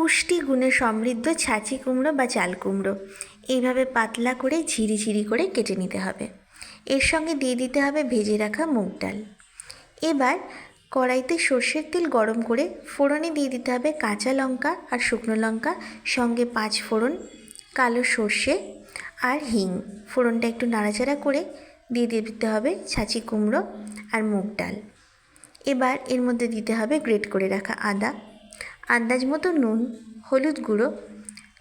পুষ্টি গুণে সমৃদ্ধ ছাঁচি কুমড়ো বা চাল কুমড়ো। এইভাবে পাতলা করে ঝিরিঝিরি করে কেটে নিতে হবে। এর সঙ্গে দিয়ে দিতে হবে ভেজে রাখা মুগ ডাল। এবার কড়াইতে সর্ষের তেল গরম করে ফোড়নে দিয়ে দিতে হবে কাঁচা লঙ্কা আর শুকনো লঙ্কা, সঙ্গে পাঁচ ফোড়ন কালো সর্ষে আর হিং। ফোড়নটা একটু নাড়াচাড়া করে দিয়ে দিতে হবে ছাঁচি কুমড়ো আর মুগ ডাল। এবার এর মধ্যে দিতে হবে গ্রেট করে রাখা আদা। আন্দাজ মতো নুন, হলুদ গুঁড়ো,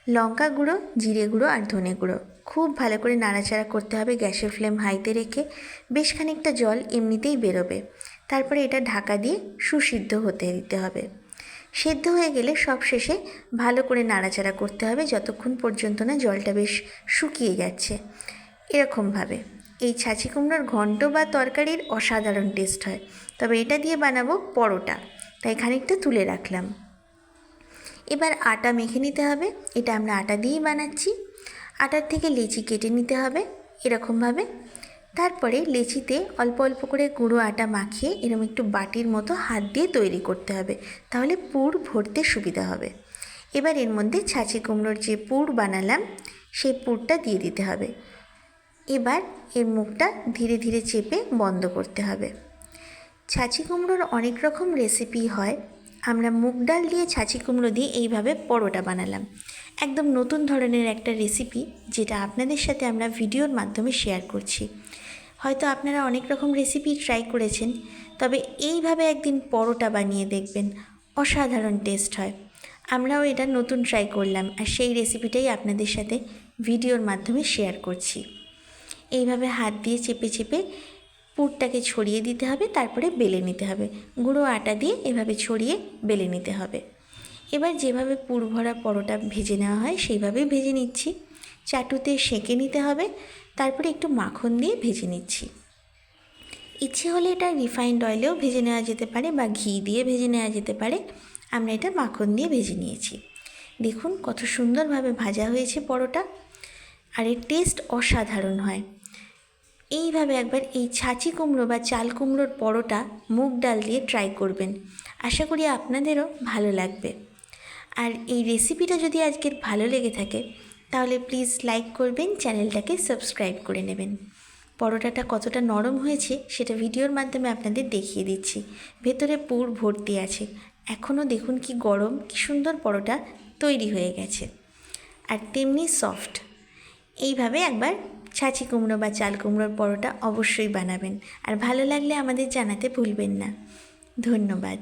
লঙ্কা গুঁড়ো, জিরে গুঁড়ো আর ধনে গুঁড়ো। খুব ভালো করে নাড়াচাড়া করতে হবে গ্যাসের ফ্লেম হাইতে রেখে। বেশ খানিকটা জল এমনিতেই বেরোবে। তারপরে এটা ঢাকা দিয়ে সুসিদ্ধ হতে দিতে হবে। সেদ্ধ হয়ে গেলে সব শেষে ভালো করে নাড়াচাড়া করতে হবে যতক্ষণ পর্যন্ত না জলটা বেশ শুকিয়ে যাচ্ছে এরকমভাবে এই ছাঁচি কুমড়োর ঘন্ট বা তরকারির অসাধারণ টেস্ট হয়। তবে এটা দিয়ে বানাবো পরোটা। তাই খানিকটা তুলে রাখলাম। এবার আটা মেখে নিতে হবে। এটা আমরা আটা দিয়েই বানাচ্ছি। আটার থেকে লেচি কেটে নিতে হবে এরকমভাবে। তারপরে লেচিতে অল্প অল্প করে গুঁড়ো আটা মাখিয়ে এরকম একটু বাটির মতো হাত দিয়ে তৈরি করতে হবে। তাহলে পুর ভরতে সুবিধা হবে। এবার এর মধ্যে ছাঁচি কুমড়োর যে পুর বানালাম, সেই পুরটা দিয়ে দিতে হবে। এবার এর মুখটা ধীরে ধীরে চেপে বন্ধ করতে হবে। ছাঁচি কুমড়োর অনেক রকম রেসিপি হয়। আমরা মুগ ডাল দিয়ে ছাঁচি কুমড়ো দিয়ে এইভাবে পরোটা বানালাম। একদম নতুন ধরনের একটা রেসিপি যেটা আপনাদের সাথে আমরা ভিডিওর মাধ্যমে শেয়ার করছি। হয়তো আপনারা অনেক রকম রেসিপি ট্রাই করেছেন, তবে এইভাবে একদিন পরোটা বানিয়ে দেখবেন, অসাধারণ টেস্ট হয়। আমরাও এটা নতুন ট্রাই করলাম আর সেই রেসিপিটাই আপনাদের সাথে ভিডিওর মাধ্যমে শেয়ার করছি। এইভাবে হাত দিয়ে চেপে চেপে পুরটাকে ছড়িয়ে দিতে হবে, তারপরে বেলে নিতে হবে। গুঁড়ো আটা দিয়ে এভাবে ছড়িয়ে বেলে নিতে হবে। এবার যেভাবে পুর ভরা পরোটা ভেজে নেওয়া হয়, সেইভাবেই ভেজে নিচ্ছি। চাটুতে সেঁকে নিতে হবে, তারপরে একটু মাখন দিয়ে ভেজে নিচ্ছি। ইচ্ছে হলে এটা রিফাইন্ড অয়েলেও ভেজে নেওয়া যেতে পারে বা ঘি দিয়ে ভেজে নেওয়া যেতে পারে। আমরা এটা মাখন দিয়ে ভেজে নিয়েছি। দেখুন কত সুন্দরভাবে ভাজা হয়েছে পরোটা। আর এর টেস্ট অসাধারণ হয়। এইভাবে একবার এই ছাঁচি কুমড়ো বা চাল কুমড়োর পরোটা মুগ ডাল দিয়ে ট্রাই করবেন। আশা করি আপনাদেরও ভালো লাগবে। আর এই রেসিপিটা যদি আজকের ভালো লেগে থাকে, তাহলে প্লিজ লাইক করবেন চ্যানেলটাকে সাবস্ক্রাইব করে নেবেন। পরোটাটা কতটা নরম হয়েছে, সেটা ভিডিওর মাধ্যমে আপনাদের দেখিয়ে দিচ্ছি। ভেতরে পুর ভর্তি আছে। এখনও দেখুন কি গরম, কি সুন্দর পরোটা তৈরি হয়ে গেছে। আর তেমনি সফট এইভাবে একবার ছাঁচি কুমড়ো বা চাল কুমড়োর পরোটা অবশ্যই বানাবেন। আর ভালো লাগলে আমাদের জানাতে ভুলবেন না। ধন্যবাদ।